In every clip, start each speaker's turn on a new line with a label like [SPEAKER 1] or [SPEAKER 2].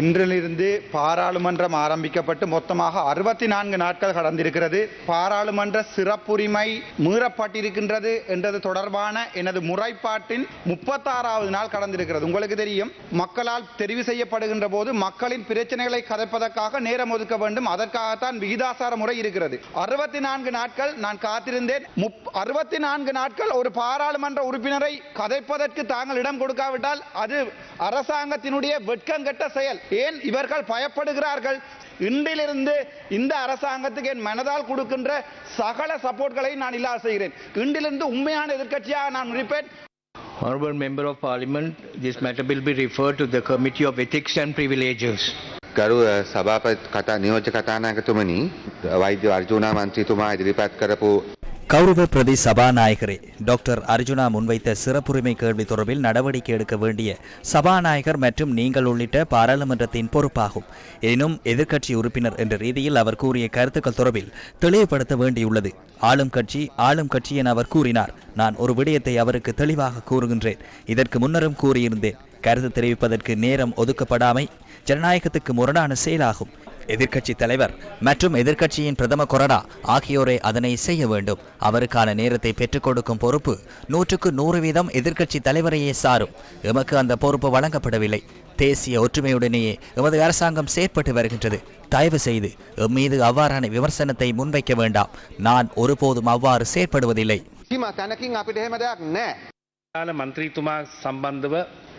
[SPEAKER 1] இன்றிலிருந்து பாராளுமன்றம் ஆரம்பிக்கப்பட்டு மொத்தமாக அறுபத்தி நான்கு நாட்கள் கடந்திருக்கிறது. பாராளுமன்ற சிறப்புரிமை மீறப்பட்டிருக்கின்றது என்றது தொடர்பான எனது முறைப்பாட்டின் முப்பத்தாறாவது நாள் கடந்திருக்கிறது. உங்களுக்கு தெரியும் மக்களால் தெரிவு செய்யப்படுகின்ற போது மக்களின் பிரச்சனைகளை கதைப்பதற்காக நேரம் ஒதுக்க வேண்டும். அதற்காகத்தான் விகிதாசார முறை இருக்கிறது. அறுபத்தி நான்கு நாட்கள் நான் காத்திருந்தேன். அறுபத்தி நான்கு நாட்கள் ஒரு பாராளுமன்ற உறுப்பினரை கதைப்பதற்கு தாங்கள் இடம் கொடுக்காவிட்டால் அது அரசாங்கத்தினுடைய வெட்கங்கெட்ட செயல். ஏன் இவர்கள் பயப்படுகிறார்கள் இன்றிலிருந்து இந்த அரசாங்கத்துக்கு என் மனதால் கொடுக்கின்ற சகல சப்போர்ட்களை நான் இல்லாத செய்கிறேன் இன்றிலிருந்து உண்மையான எதிர்க்கட்சியாக நான் இருப்பேன்
[SPEAKER 2] Honorable Member of Parliament, this matter will be referred to the Committee of Ethics and Privileges.
[SPEAKER 3] ගරු සභාපත් කතා නියෝජ්‍ය කතානායකතුමනි වෛද්‍ය අර්ජුනා මන්ත්‍රීතුමා ඉදිරිපත් කරපු
[SPEAKER 4] கௌரவ பிரதி சபாநாயகரே டாக்டர் அர்ஜுனா முன்வைத்த சிறப்புரிமை கேள்வி தொடர்பில் நடவடிக்கை எடுக்க வேண்டிய சபாநாயகர் மற்றும் நீங்கள் உள்ளிட்ட பாராளுமன்றத்தின் பொறுப்பாகும். எனினும் எதிர்க்கட்சி உறுப்பினர் என்ற ரீதியில் அவர் கூறிய கருத்துக்கள் தொடர்பில் தெளிவுபடுத்த வேண்டியுள்ளது. ஆளும் கட்சி ஆளும் கட்சி என அவர் கூறினார். நான் ஒரு விடயத்தை அவருக்கு தெளிவாக கூறுகின்றேன். இதற்கு முன்னரும் கூறியிருந்தேன். கருத்து தெரிவிப்பதற்கு நேரம் ஒதுக்கப்படாமை ஜனநாயகத்துக்கு முரணான செயலாகும். எதிர்க்கட்சி தலைவர் மற்றும் எதிர்க்கட்சியின் பிரதம கொறடா ஆகியோரே அதனை செய்ய வேண்டும் அவருக்கான நேரத்தை பெற்றுக் கொடுக்கும் பொறுப்பு நூற்றுக்கு நூறு வீதம் எதிர்க்கட்சி தலைவரையே சாரும் எமக்கு அந்த பொறுப்பு வழங்கப்படவில்லை தேசிய ஒற்றுமையுடனேயே எமது அரசாங்கம் செயற்பட்டு வருகின்றது தயவு செய்து எம் மீது அவ்வாறான விமர்சனத்தை முன்வைக்க வேண்டாம் நான் ஒருபோதும் அவ்வாறு செயற்படுவதில்லை
[SPEAKER 3] කිම තැනකින් අපිට එහෙම දෙයක් නෑ. ාල
[SPEAKER 5] මන්ත්‍රීතුමා සම්බන්ධව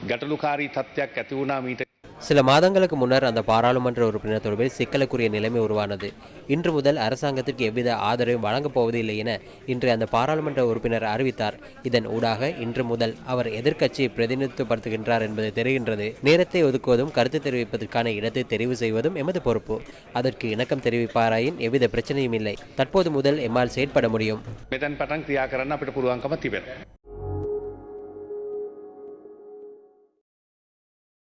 [SPEAKER 5] ගැටලුකාරී තත්ත්වයක් ඇති වුණා මීට
[SPEAKER 6] சில மாதங்களுக்கு முன்னர் அந்த பாராளுமன்ற உறுப்பினர் தொடர்பில் சிக்கலுக்குரிய நிலைமை உருவானது. இன்று முதல் அரசாங்கத்திற்கு எவ்வித ஆதரவும் வழங்கப் போவதில்லை என இன்று அந்த பாராளுமன்ற உறுப்பினர் அறிவித்தார். இதன் ஊடாக இன்று முதல் அவர் எதிர்க்கட்சியை பிரதிநிதித்துவப்படுத்துகின்றார் என்பது தெரிகின்றது. நேரத்தை ஒதுக்குவதும் கருத்து தெரிவிப்பதற்கான இடத்தை தெரிவு செய்வதும் எமது பொறுப்பு. அதற்கு இணக்கம் தெரிவிப்பாராயின் எவ்வித பிரச்சனையும் இல்லை. தற்போது முதல் எம்மால் செயற்பட முடியும்.